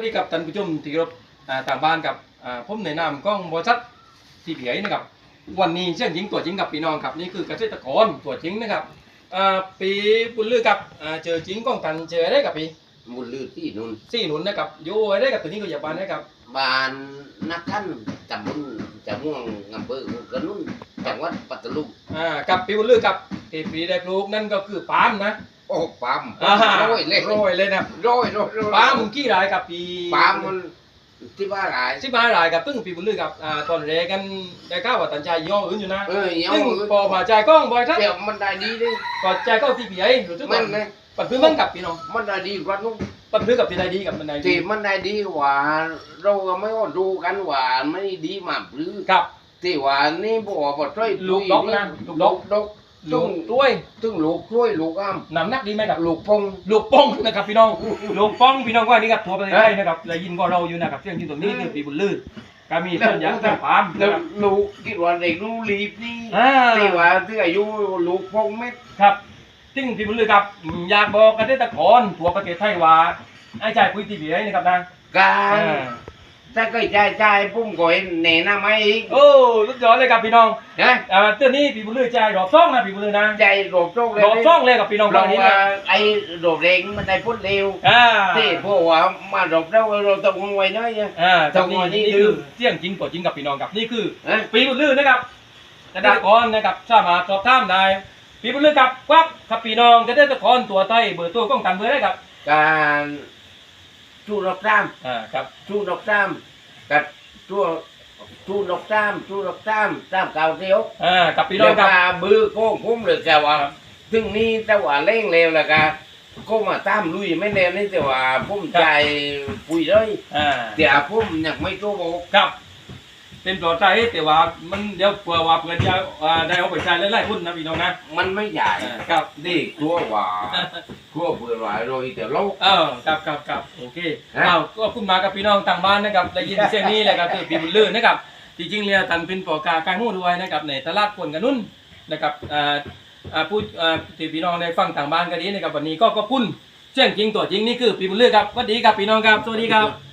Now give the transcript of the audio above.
วัสดีกับท่านผู้ชมที่เคารพอ่าต่างบ้านกับอ่าผมในนามกล้องบริษัททีพีไอนะครับ วันนี้เช่นจริงตัวจริงกับพี่น้องครับนี่คือเกษตรกรตัวจริงนะครับอ่าปีบุญลือกับอ่าเจอจริงกล้องกันเจอได้กับปีมุลลือที่นุ่นสี่หนุนนะครับอยู่ไว้ได้กับตัวนี้ก็อย่าบานนะครับบ้านนักขั้นตำบลจะม่วงอำเภอกระนุ่นจังหวัดปัตตานีอ่ากับปีบุญลือกับที่ปีได้ปลูกนั่นก็คือปาล์มนะ โอ้ปั๊มอ่าโร้อยเลยโรยเลยนะโร้อยโร้อยโร้อยปาล์มกี่รายกับปีปั๊มมันที่บ้านหลายสิบห้ารายกับตึ้งปีบุญลือกับอ่าตอนแรกกันได้ก้าวว่าตันใจย่ออื่นอยู่นะเออเหี่ยวซึ่งพอมาใจายกล้องบ่อยครับเดี๋ยวมันได้ดีดิก่อนใจายกล้องที่ปีไอรู้จักมัมันนนะปัดพื้นมันกับพี่น้องมันได้ดีกว่านู้นปัดพื้นกับที่ใดดีกับมันใดดีที่มันได้ดีกว่า เราก็ไม่ก็ดูกันว่าไม่ดีมากหรือกับ ที่ว่านี่บอกว่าช่วยลูกดอกนะลูกดอกดอก ลูกด้วย ตึ้งลูกช่วยลูกอ้ํน้ำหนักดีไหมครับ ลูกพงลูกป้องนะครับพี่น้อง ลูกป้องพี่น้องว่านี่ครับทัวร์ประเทศไทยนะครับได้ยินก็เราอยู่นะครับเรื่องที่ตรงนี้คือปีบุญลือก็มีต้นยางต้นปาล์มแล้นะวครับลูกคิดว่าเด็กลูกรีบนี่อ่าที่ว่าที่อายุลูกพงเม็ดครับซึ่งปีบุญลือครับอยากบอกเกษตรกรทั่วประเทศไทยว่าไอ้ใจายปุ๋ยที่ปีไอนะครับนะการอ่า ถ้าเคยจ่ายจ่ายพุ่มก็เห็นแน่นะไหมอีกโอ้สุดยอดเลยครับพี่น้องนะอ่าเตือนนี้ปีบุญลือใจายรอบซ่องนะปีบุญลือนะใจโรบโรคเลยรอบซ่องเลยกับพี่น้องเราเรานี้ว่านะไอ้โรบเร่งมันได้พุ่นเร็วอ่าที่พวกว่ามาโรบเราเราต้องไว้น้อยเนี่ย อ่าจัจากงหนี้วะนี้นี่คือเสี่ยงจริงตัวจริงกับพี่น้องครับนี่คือ นะ ปีบุญลือนะครับเกษตรกรนะครับสามารถสอบถามได้ปีบุญลือครับควักครับพี่น้องเกษตรกรตัวไต้เบอร์ตัวก้องกันเบอร์ได้ครับการ ชูดอกซ้อ่าครับำชูดอกซ้ำกับชูชูดอกซ้ำชูดอกซ้ำซ้ำเก่าเดียวอ่ากับพี่น้เดี๋อยงวครับมาบือโค้งพุ่มเลยแกว่าถึงนี้แต่ว่าเล่งเร็วแล้วก็ก็มาตามลุยไม่เร็วนี่แต่ว่าพุ่มใจปุยเลยอ่าแต่พุ่มยังไม่โตโบครับ เป็นปลอดใจแต่ว่ามันเดี๋ยวเผื่อว่าเพื่อนจะอ่าได้เอาไปใช้หลายๆหุ้นนะพี่น้องนะมันไม่ใหญ่ อ่าครับ นี่กลัวว่า กลัวเบื่อหลายโรยแต่โลกเออครับครับครับโอเคฮะอ้าวก็คุณมากับพี่น้องต่างบ้านนะครับได้ยินเสียงนี้แหละครับคือปีบุญลือนะครับจริงๆเนี่ยตันเป็นปอกากางหูด้วยนะครับในตลาดคนกันนุ่นนะครับอ่าอ่าพูดอ่าที่พี่น้องได้ฟังต่างบ้านกันนี้นะครับวันนี้ก็ขอบคุณเสียงจริงตัวจริงนี่คือปีบุญลือครับสวัสดีครับพี่น้องครับสวัสดีครับ